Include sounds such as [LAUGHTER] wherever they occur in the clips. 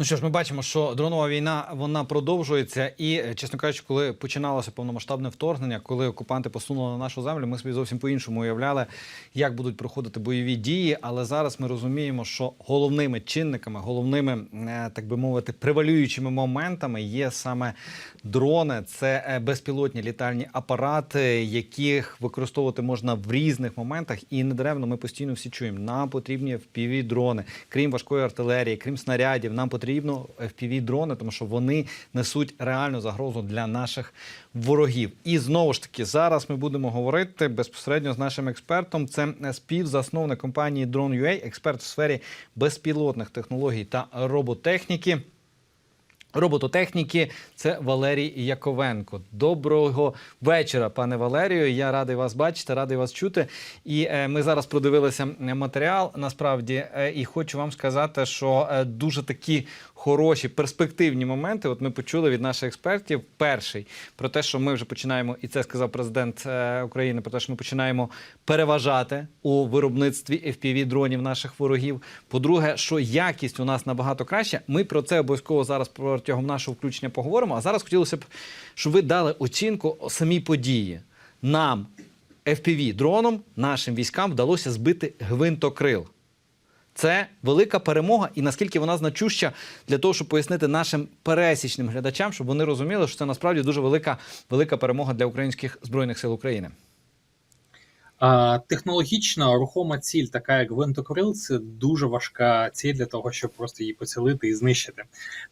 Ну що ж, ми бачимо, що дронова війна вона продовжується, і е, чесно кажучи, коли починалося повномасштабне вторгнення, коли окупанти посунули на нашу землю, ми собі зовсім по-іншому уявляли, як будуть проходити бойові дії. Але зараз ми розуміємо, що головними чинниками, головними, е, так би мовити, превалюючими моментами є саме дрони. Це е, безпілотні літальні апарати, яких використовувати можна в різних моментах. І недаревно ми постійно всі чуємо. Нам потрібні fpv дрони, крім важкої артилерії, крім снарядів. Нам потрібно fpv дрони, тому що вони несуть реальну загрозу для наших ворогів. І знову ж таки, зараз ми будемо говорити безпосередньо з нашим експертом. Це співзасновник компанії Drone.ua, експерт в сфері безпілотних технологій та роботехніки. Робототехніки це Валерій Яковенко. Доброго вечора, пане Валерію. Я радий вас бачити, радий вас чути. І е, ми зараз продивилися матеріал насправді, е, і хочу вам сказати, що е, дуже такі хороші перспективні моменти. От ми почули від наших експертів. Перший про те, що ми вже починаємо, і це сказав президент е, України, про те, що ми починаємо переважати у виробництві fpv дронів наших ворогів. По-друге, що якість у нас набагато краща. Ми про це обов'язково зараз протягом нашого включення поговоримо. А зараз хотілося б, щоб ви дали оцінку самій події. Нам fpv дроном нашим військам вдалося збити гвинтокрил. Це велика перемога, і наскільки вона значуща для того, щоб пояснити нашим пересічним глядачам, щоб вони розуміли, що це насправді дуже велика, велика перемога для українських збройних сил України. А, Технологічно рухома ціль, така як гвинтокрил, це дуже важка ціль для того, щоб просто її поцілити і знищити.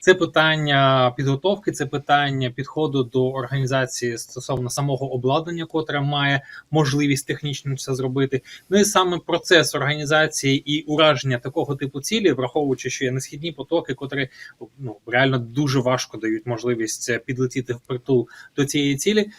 Це питання підготовки, це питання підходу до організації стосовно самого обладнання, котре має можливість технічно це зробити. Ну і саме процес організації і ураження такого типу цілі, враховуючи, що є несхідні потоки, котрі ну реально дуже важко дають можливість підлетіти в притул до цієї цілі.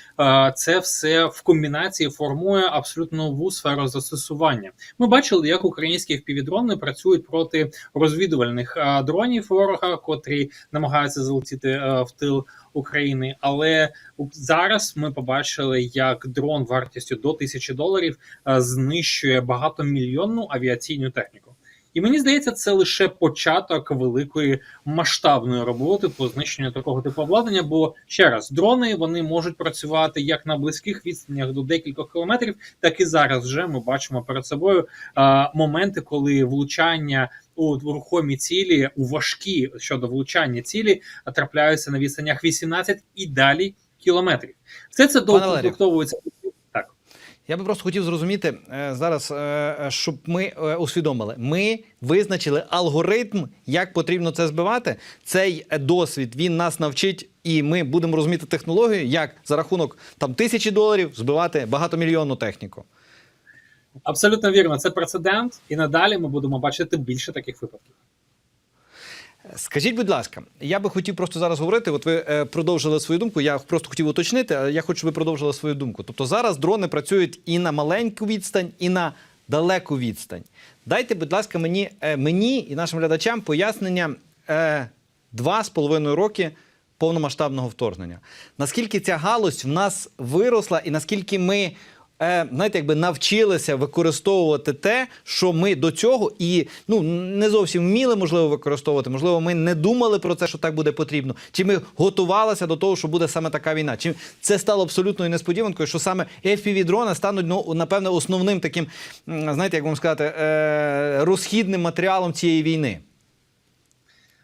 Це все в комбінації формує абсолютно нову сферу застосування. Ми бачили, як українські впівдрони працюють проти розвідувальних дронів ворога, котрі намагаються залетіти в тил України. Але зараз ми побачили, як дрон вартістю до тисячі доларів а, знищує багатомільйонну авіаційну техніку. І мені здається, це лише початок великої масштабної роботи по знищенню такого типу обладнання. Бо ще раз, дрони вони можуть працювати як на близьких відстанях до декількох кілометрів, так і зараз вже ми бачимо перед собою а, моменти, коли влучання у рухомі цілі, у важкі щодо влучання цілі трапляються на відстанях 18 і далі кілометрів. Все це доукомплектовується. Я би просто хотів зрозуміти е, зараз, е, щоб ми е, усвідомили. Ми визначили алгоритм, як потрібно це збивати. Цей е, досвід він нас навчить, і ми будемо розуміти технологію, як за рахунок там тисячі доларів збивати багатомільйонну техніку. Абсолютно вірно, це прецедент, і надалі ми будемо бачити більше таких випадків. Скажіть, будь ласка, я би хотів просто зараз говорити. От ви е, продовжили свою думку. Я просто хотів уточнити, але я хочу, щоб ви продовжили свою думку. Тобто зараз дрони працюють і на маленьку відстань, і на далеку відстань. Дайте, будь ласка, мені, е, мені і нашим глядачам пояснення е, два з половиною роки повномасштабного вторгнення. Наскільки ця галузь в нас виросла, і наскільки ми. Е, Знаєте, якби навчилися використовувати те, що ми до цього і ну не зовсім вміли, можливо, використовувати. Можливо, ми не думали про це, що так буде потрібно. Чи ми готувалися до того, що буде саме така війна? Чи це стало абсолютною несподіванкою, що саме fpv дрони стануть ну напевне основним таким, знаєте, як вам сказати, е, розхідним матеріалом цієї війни?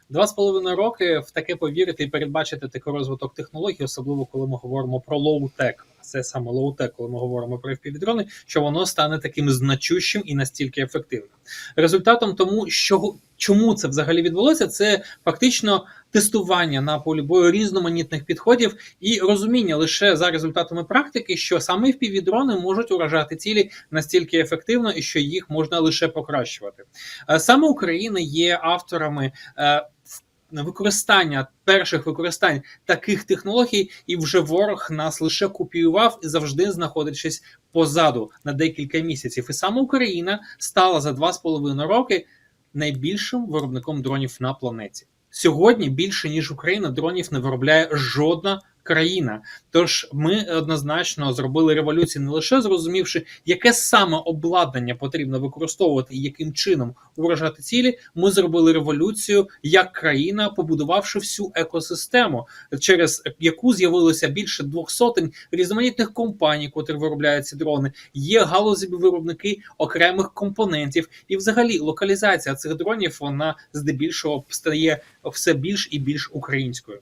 Два з половиною роки в таке повірити і передбачити такий розвиток технологій, особливо коли ми говоримо про лоу-тек. Це саме лоу-тек, коли ми говоримо про FPV-дрони, що воно стане таким значущим і настільки ефективним. Результатом тому, що чому це взагалі відбулося, це фактично тестування на полі бою різноманітних підходів і розуміння лише за результатами практики, що саме FPV-дрони можуть уражати цілі настільки ефективно, і що їх можна лише покращувати. Е, Саме Україна є авторами. Використання перших використань таких технологій, і вже ворог нас лише копіював і завжди знаходячись позаду на декілька місяців. І саме Україна стала за два з половиною роки найбільшим виробником дронів на планеті. Сьогодні більше ніж Україна дронів не виробляє жодна країна. Тож ми однозначно зробили революцію, не лише зрозумівши, яке саме обладнання потрібно використовувати і яким чином вражати цілі. Ми зробили революцію як країна, побудувавши всю екосистему, через яку з'явилося більше двох сотень різноманітних компаній, котрі виробляють ці дрони. Є галузеві виробники окремих компонентів, і взагалі локалізація цих дронів вона здебільшого стає все більш і більш українською.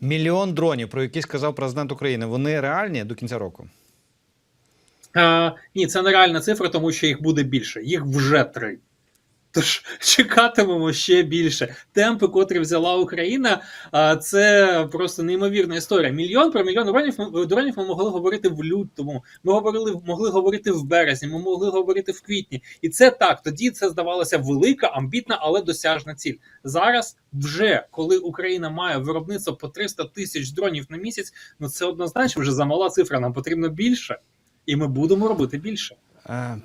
Мільйон дронів, про які сказав президент України, вони реальні до кінця року. А, ні, це нереальна цифра, тому що їх буде більше. Їх вже три. Тож [LAUGHS] чекатимемо ще більше. Темпи, котрі взяла Україна, це просто неймовірна історія. Мільйон про мільйон дронів ми могли говорити в лютому. Ми говорили, могли говорити в березні, ми могли говорити в квітні. І це так. Тоді це здавалося велика, амбітна, але досяжна ціль. Зараз вже коли Україна має виробництво по 300 тисяч дронів на місяць, ну це однозначно вже замала цифра. Нам потрібно більше, і ми будемо робити більше. Е,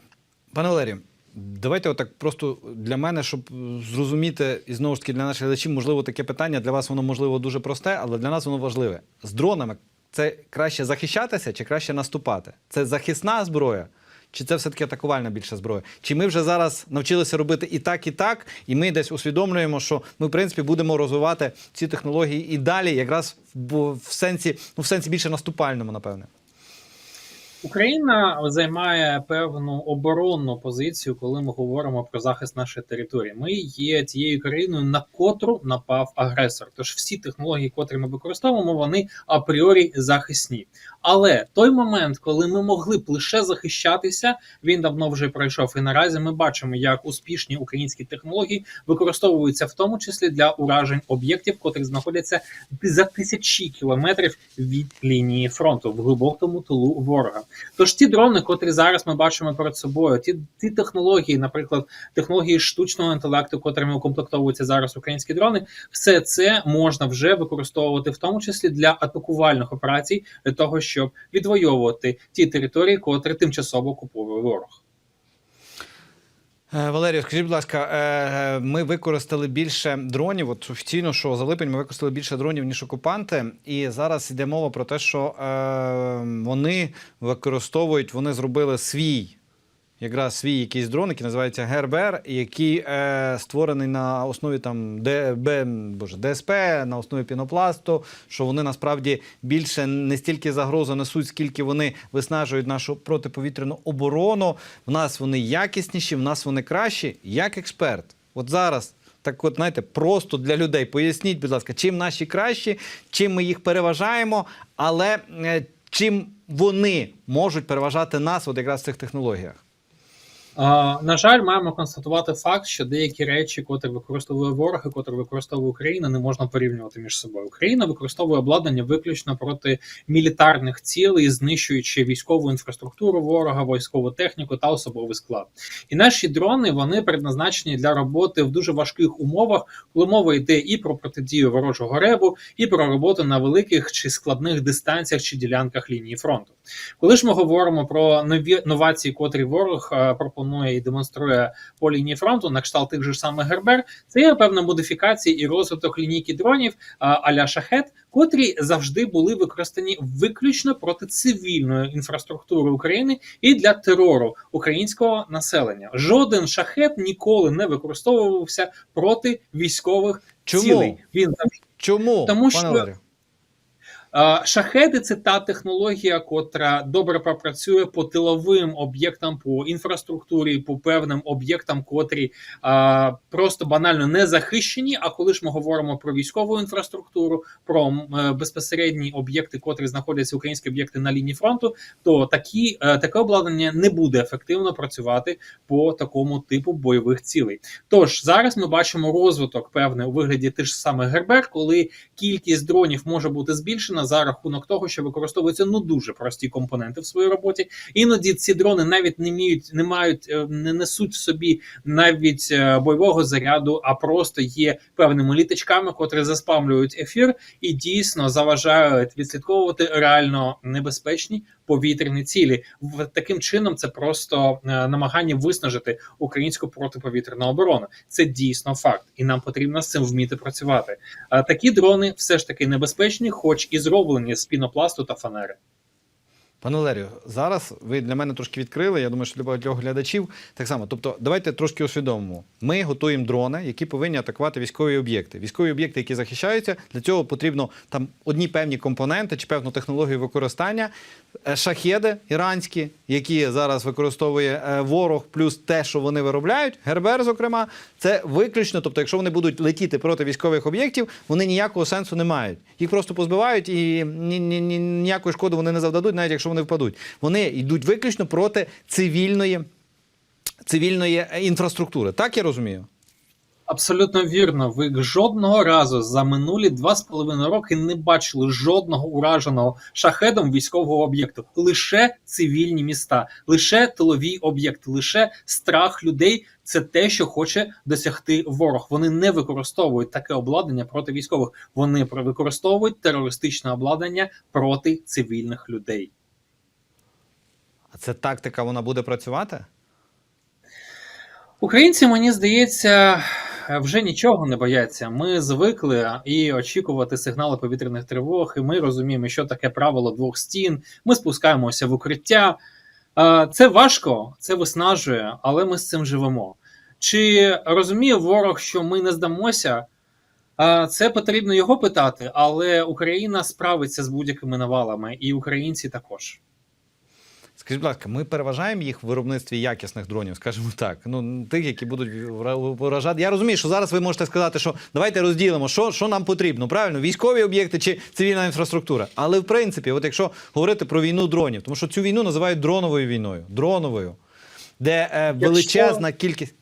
Пане Валерію, давайте отак просто для мене, щоб зрозуміти, і знову ж таки для наших глядачів, можливо, таке питання. Для вас воно можливо дуже просте, але для нас воно важливе. З дронами це краще захищатися чи краще наступати? Це захисна зброя? Чи це все-таки атакувальна більша зброя? Чи ми вже зараз навчилися робити і так, і так, і ми десь усвідомлюємо, що ми, в принципі, будемо розвивати ці технології і далі, якраз в, сенсі, ну, в сенсі більше наступальному, напевне. Україна займає певну оборонну позицію, коли ми говоримо про захист нашої території. Ми є тією країною, на котру напав агресор. Тож всі технології, котрі ми використовуємо, вони апріорі захисні. Але той момент, коли ми могли б лише захищатися, він давно вже пройшов. І наразі ми бачимо, як успішні українські технології використовуються в тому числі для уражень об'єктів, котрі знаходяться за тисячі кілометрів від лінії фронту в глибокому тилу ворога. Тож ті дрони, котрі зараз ми бачимо перед собою, ті ті технології, наприклад, технології штучного інтелекту, котрими укомплектовуються зараз українські дрони, все це можна вже використовувати в тому числі для атакувальних операцій, для того, щоб відвоювати ті території, котрі тимчасово окуповує ворог. Е, Валерію, скажіть, будь ласка, е, ми використали більше дронів. От офіційно, що за липень ми використали більше дронів, ніж окупанти. І зараз йде мова про те, що е, вони використовують, вони зробили свій. Якраз свій якийсь дрон, який називається ГРБР, який е, створений на основі там ДБ, боже, ДСП, на основі пінопласту, що вони насправді більше не стільки загрозу несуть, скільки вони виснажують нашу протиповітряну оборону. В нас вони якісніші, в нас вони кращі. Як експерт, от зараз. Так, от знаєте, просто для людей поясніть, будь ласка, чим наші кращі, чим ми їх переважаємо, але е, чим вони можуть переважати нас, от якраз в цих технологіях. На жаль, маємо констатувати факт, що деякі речі, котрі використовує ворог, і котрі використовує Україна, не можна порівнювати між собою. Україна використовує обладнання виключно проти мілітарних цілей, знищуючи військову інфраструктуру ворога, військову техніку та особовий склад. І наші дрони вони предназначені для роботи в дуже важких умовах, коли мова йде і про протидію ворожого ребу, і про роботу на великих чи складних дистанціях чи ділянках лінії фронту. Коли ж ми говоримо про нові новації, котрі ворог е, пропонує і демонструє по лінії фронту, на кшталт тих же самих Гербер, це є певна модифікація і розвиток лінійки дронів а-ля шахет, котрі завжди були використані виключно проти цивільної інфраструктури України і для терору українського населення. Жоден шахет ніколи не використовувався проти військових Чому? цілей. Він завжди Чому? Тому пане що- Валерію? Е, Шахеди це та технологія, котра добре пропрацює по тиловим об'єктам, по інфраструктурі, по певним об'єктам, котрі а, просто банально не захищені. А коли ж ми говоримо про військову інфраструктуру, про е, безпосередні об'єкти, котрі знаходяться українські об'єкти на лінії фронту, то такі е, таке обладнання не буде ефективно працювати по такому типу бойових цілей. Тож зараз ми бачимо розвиток певний у вигляді тих ж самих Гербер, коли кількість дронів може бути збільшена за рахунок того, що використовуються ну дуже прості компоненти в своїй роботі. Іноді ці дрони навіть не міють, не мають, е, не несуть в собі навіть е, бойового заряду, а просто є певними літачками, котрі заспамлюють ефір і дійсно заважають відслідковувати реально небезпечні повітряні цілі. Таким чином це просто е, намагання виснажити українську протиповітряну оборону. Це дійсно факт, і нам потрібно з цим вміти працювати. А такі дрони все ж таки небезпечні, хоч і зроблені з пінопласту та фанери. Пане Валерію, зараз ви для мене трошки відкрили. Я думаю, що для багатьох глядачів так само. Тобто, давайте трошки усвідомимо. Ми готуємо дрони, які повинні атакувати військові об'єкти. Військові об'єкти, які захищаються, для цього потрібно там одні певні компоненти чи певну технологію використання. Е, Шахеди іранські, які зараз використовує е, ворог, плюс те, що вони виробляють, Гербер, зокрема, це виключно. Тобто, якщо вони будуть летіти проти військових об'єктів, вони ніякого сенсу не мають. Їх просто позбивають і ні, ні, ні, ніякої шкоди вони не завдадуть, навіть якщо вони впадуть. Вони йдуть виключно проти цивільної, цивільної інфраструктури. Так я розумію? Абсолютно вірно. Ви жодного разу за минулі два з половиною роки не бачили жодного ураженого шахедом військового об'єкту. Лише цивільні міста, лише тилові об'єкти, лише страх людей. Це те, що хоче досягти ворог. Вони не використовують таке обладнання проти військових. Вони використовують терористичне обладнання проти цивільних людей. А це тактика, вона буде працювати? Українці, мені здається, вже нічого не бояться. Ми звикли і очікувати сигнали повітряних тривог, і ми розуміємо, що таке правило двох стін. Ми спускаємося в укриття. Е, Це важко, це виснажує, але ми з цим живемо. Чи розуміє ворог, що ми не здамося? Е, Це потрібно його питати, але Україна справиться з будь-якими навалами, і українці також. Скажіть, будь ласка, ми переважаємо їх в виробництві якісних дронів, скажімо так. Ну, тих, які будуть вражати. Я розумію, що зараз ви можете сказати, що давайте розділимо, що, що нам потрібно, правильно? Військові об'єкти чи цивільна інфраструктура. Але в принципі, от якщо говорити про війну дронів, тому що цю війну називають дроновою війною, дроновою, де е, величезна кількість.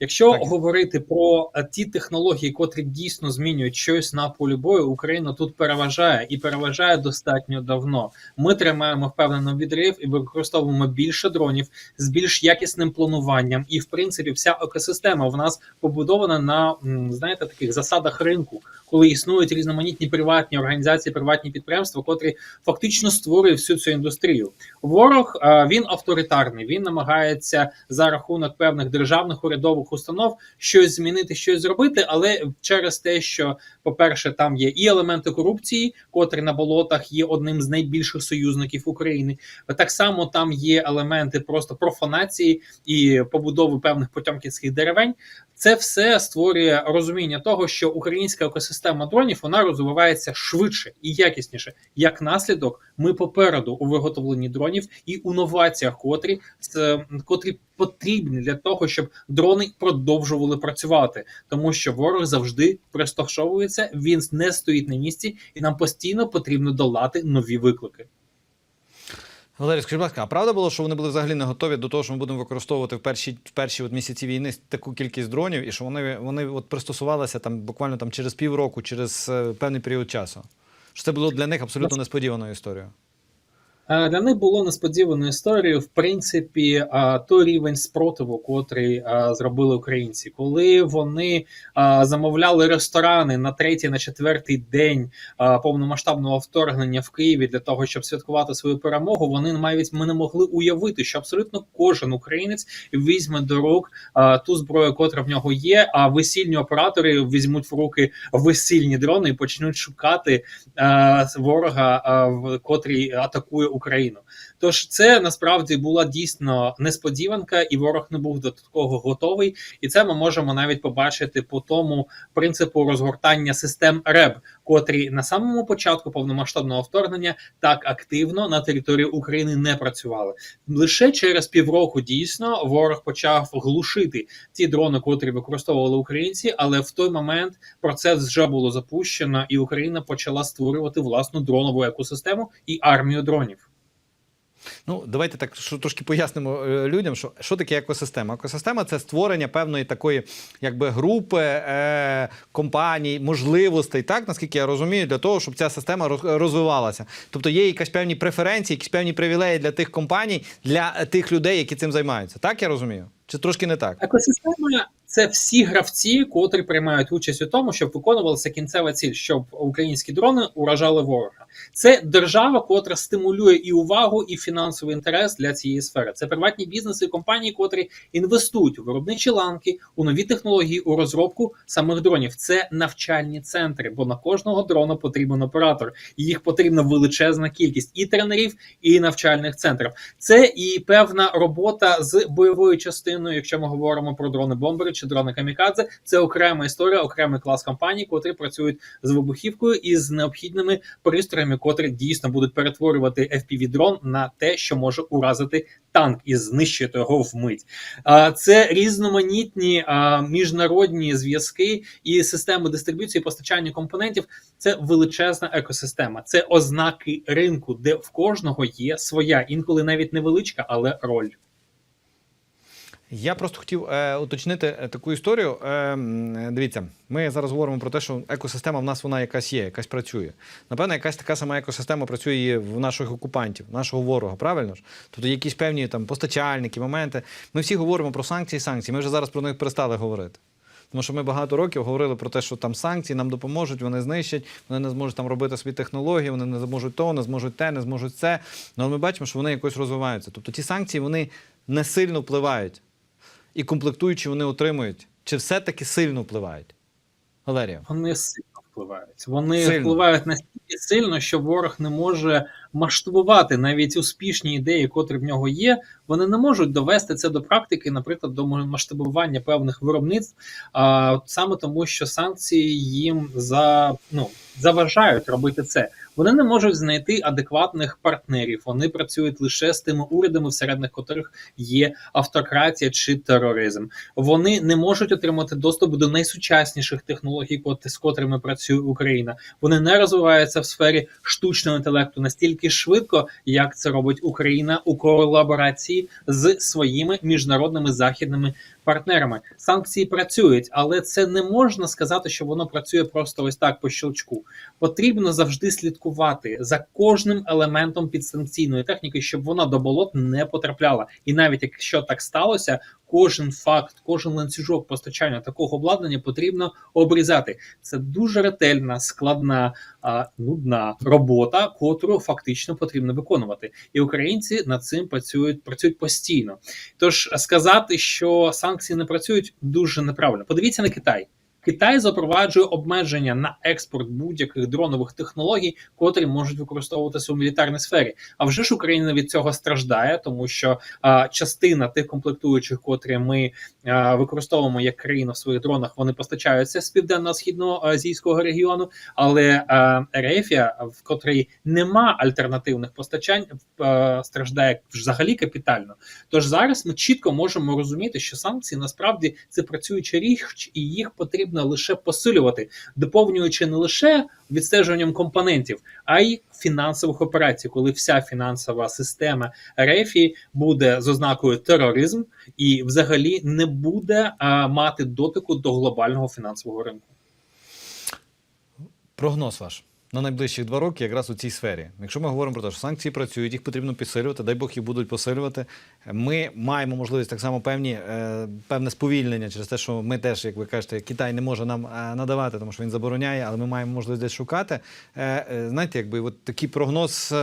Якщо Так. говорити про е, ті технології, котрі дійсно змінюють щось на полі бою, Україна тут переважає і переважає достатньо давно. Ми тримаємо впевнено відрив і використовуємо більше дронів з більш якісним плануванням. І в принципі, вся екосистема в нас побудована на знаєте таких засадах ринку, коли існують різноманітні приватні організації, приватні підприємства, котрі фактично створюють всю цю індустрію. Ворог е, він авторитарний. Він намагається за рахунок певних державних урядових установ щось змінити, щось зробити, але через те, що, по-перше, там є і елементи корупції, котрі на болотах є одним з найбільших союзників України. Так само там є елементи просто профанації і побудови певних потьомкінських деревень. Це все створює розуміння того, що українська екосистема дронів вона розвивається швидше і якісніше. Як наслідок, ми попереду у виготовленні дронів і у новаціях, котрі котрі потрібні для того, щоб дрони продовжували працювати, тому що ворог завжди пристосовується, він не стоїть на місці, і нам постійно потрібно долати нові виклики. Валерій, скажіть, будь ласка, а правда було, що вони були взагалі не готові до того, що ми будемо використовувати в перші, в перші от місяці війни таку кількість дронів, і що вони, вони от пристосувалися там буквально там через півроку, через е, певний період часу? Що це було для них абсолютно несподіваною історією. Е, Для них було несподіваною історією, в принципі, е, той рівень спротиву, котрий е, зробили українці, коли вони замовляли ресторани на третій, на четвертий день повномасштабного вторгнення в Києві для того, щоб святкувати свою перемогу. Вони навіть ми не могли уявити, що абсолютно кожен українець візьме до рук ту зброю, котра в нього є. А весільні оператори візьмуть в руки весільні дрони і почнуть шукати ворога, котрий атакує Україну. Тож це насправді була дійсно несподіванка, і ворог не був до такого готовий. І це ми можемо навіть побачити по тому принципу розгортання систем РЕБ, котрі на самому початку повномасштабного вторгнення так активно на території України не працювали. Лише через півроку дійсно ворог почав глушити ті дрони, котрі використовували українці, але в той момент процес вже було запущено, і Україна почала створювати власну дронову екосистему і армію дронів. Ну, давайте так що, трошки пояснимо е, людям, що, що таке екосистема. Екосистема це створення певної такої якби, групи е, компаній, можливостей, так, наскільки я розумію, для того, щоб ця система розвивалася. Тобто є якісь певні преференції, якісь певні привілеї для тих компаній, для тих людей, які цим займаються. Так я розумію? Чи трошки не так? Екосистема це всі гравці, котрі приймають участь у тому, щоб виконувалася кінцева ціль, щоб українські дрони уражали ворога. Це держава, котра стимулює і увагу, і фінансовий інтерес для цієї сфери. Це приватні бізнеси і компанії, котрі інвестують у виробничі ланки, у нові технології, у розробку самих дронів. Це навчальні центри, бо на кожного дрона потрібен оператор, і їх потрібна величезна кількість і тренерів, і навчальних центрів. Це і певна робота з бойовою частиною, якщо ми говоримо про дрони бомбери чи дрони камікадзе. Це окрема історія, окремий клас компаній, котрі працюють з вибухівкою і з необхідними пристроями, котрі дійсно будуть перетворювати fpv дрон на те, що може уразити танк і знищити його вмить. Це різноманітні міжнародні зв'язки і системи дистриб'юції постачання компонентів. Це величезна екосистема, це ознаки ринку, де в кожного є своя, інколи навіть невеличка, але роль. Я просто хотів е, уточнити е, таку історію. Е, дивіться, ми зараз говоримо про те, що екосистема в нас вона якась є, якась працює. Напевно, якась така сама екосистема працює і в наших окупантів, нашого ворога, правильно ж? Тобто якісь певні там постачальники, моменти. Ми всі говоримо про санкції, санкції. Ми вже зараз про них перестали говорити. Тому що ми багато років говорили про те, що там санкції нам допоможуть, вони знищать, вони не зможуть там робити свої технології, вони не зможуть то, не зможуть те, не зможуть це. Ну, але ми бачимо, що вони якось розвиваються. Тобто ті санкції вони не сильно впливають. І комплектуючі вони отримують. Чи все-таки сильно впливають? Валерія. Вони сильно впливають. Вони Сильно. впливають настільки сильно, що ворог не може масштабувати навіть успішні ідеї, котрі в нього є. Вони не можуть довести це до практики, наприклад, до масштабування певних виробництв, а саме тому, що санкції їм за ну заважають робити це. Вони не можуть знайти адекватних партнерів. Вони працюють лише з тими урядами, всередині котрих є автократія чи тероризм. Вони не можуть отримати доступ до найсучасніших технологій, з котрими працює Україна. Вони не розвиваються в сфері штучного інтелекту настільки швидко, як це робить Україна у колаборації з своїми міжнародними західними партнерами. Санкції працюють, але це не можна сказати, що воно працює просто ось так по щелчку. Потрібно завжди слідкувати за кожним елементом підсанкційної техніки, щоб вона до болот не потрапляла. І навіть якщо так сталося, кожен факт, кожен ланцюжок постачання такого обладнання потрібно обрізати. Це дуже ретельна, складна, нудна робота, котру фактично потрібно виконувати. І українці над цим працюють працюють постійно. Тож сказати, що санкції не працюють, дуже неправильно. Подивіться на Китай. Китай запроваджує обмеження на експорт будь-яких дронових технологій, котрі можуть використовуватися у мілітарній сфері. А вже ж Україна від цього страждає, тому що а, частина тих комплектуючих, котрі ми а, використовуємо як країна в своїх дронах, вони постачаються з південно-східного азійського регіону. Але а, Ерефія, в котрій нема альтернативних постачань, а, страждає взагалі капітально. Тож зараз ми чітко можемо розуміти, що санкції насправді це працююча річ, і їх потрібно лише посилювати, доповнюючи не лише відстежуванням компонентів, а й фінансових операцій, коли вся фінансова система рефі буде з ознакою тероризм і взагалі не буде а, мати дотику до глобального фінансового ринку. Прогноз ваш на найближчі два роки якраз у цій сфері. Якщо ми говоримо про те, що санкції працюють, їх потрібно підсилювати, дай Бог їх будуть посилювати. Ми маємо можливість так само певні, е, певне сповільнення через те, що ми теж, як ви кажете, Китай не може нам е, надавати, тому що він забороняє, але ми маємо можливість десь шукати. Е, знаєте, якби от такий прогноз.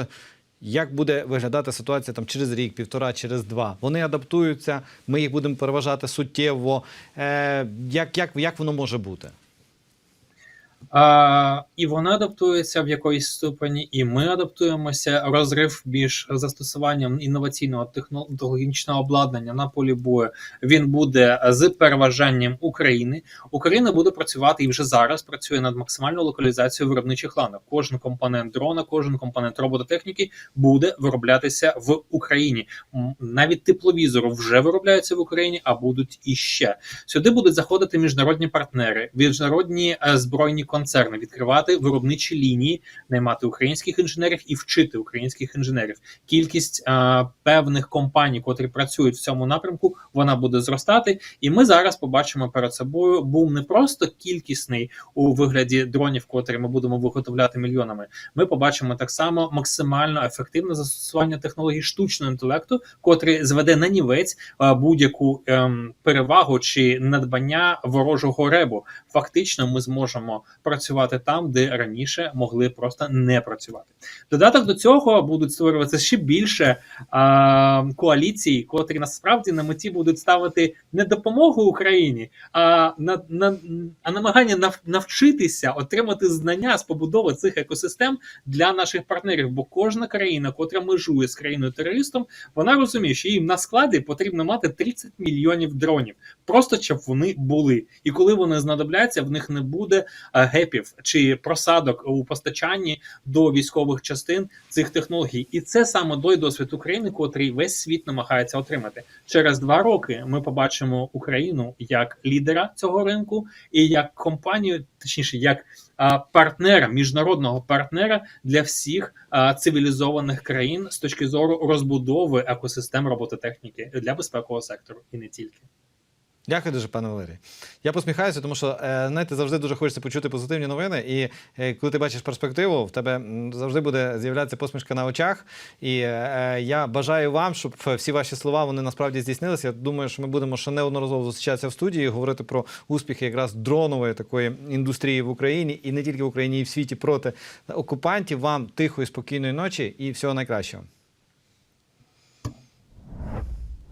Як буде виглядати ситуація там через рік, півтора, через два? Вони адаптуються, ми їх будемо переважати суттєво. Е, як, як, як воно може бути? А, і вона адаптується в якоїсь ступені, і ми адаптуємося. Розрив між застосуванням інноваційного технологічного обладнання на полі бою він буде з переважанням України. Україна буде працювати і вже зараз працює над максимальною локалізацією виробничих ланок. Кожен компонент дрона, кожен компонент робототехніки буде вироблятися в Україні. Навіть тепловізори вже виробляються в Україні, а будуть іще. Сюди будуть заходити міжнародні партнери, міжнародні е, збройні концерни, відкривати виробничі лінії, наймати українських інженерів і вчити українських інженерів. Кількість е, певних компаній, котрі працюють в цьому напрямку, вона буде зростати. І ми зараз побачимо перед собою бум не просто кількісний у вигляді дронів, котрі ми будемо виготовляти мільйонами. Ми побачимо так само максимально ефективне застосування технологій штучного інтелекту, котрий зведе на нівець е, будь-яку ем, перевагу чи надбання ворожого ребу. Фактично, ми зможемо працювати там, де раніше могли просто не працювати. Додаток до цього будуть створюватися ще більше а, коаліцій, котрі насправді на меті будуть ставити не допомогу Україні, а на, на а намагання нав, навчитися отримати знання з побудови цих екосистем для наших партнерів. Бо кожна країна, котра межує з країною терористом, вона розуміє, що їм на складі потрібно мати 30 мільйонів дронів, просто щоб вони були. І коли вони знадобляться, в них не буде гепів чи просадок у постачанні до військових частин цих технологій. І це саме той досвід України, котрий весь світ намагається отримати. Через два роки ми побачимо Україну як лідера цього ринку і як компанію, точніше, як партнера, міжнародного партнера для всіх цивілізованих країн з точки зору розбудови екосистем робототехніки для безпекового сектору і не тільки. Дякую дуже, пане Валерій. Я посміхаюся, тому що е, знаєте, завжди дуже хочеться почути позитивні новини. І е, коли ти бачиш перспективу, в тебе завжди буде з'являтися посмішка на очах. І е, я бажаю вам, щоб всі ваші слова вони насправді здійснилися. Я думаю, що ми будемо ще неодноразово зустрічатися в студії, говорити про успіхи якраз дронової такої індустрії в Україні і не тільки в Україні, і в світі проти окупантів. Вам тихої, спокійної ночі і всього найкращого.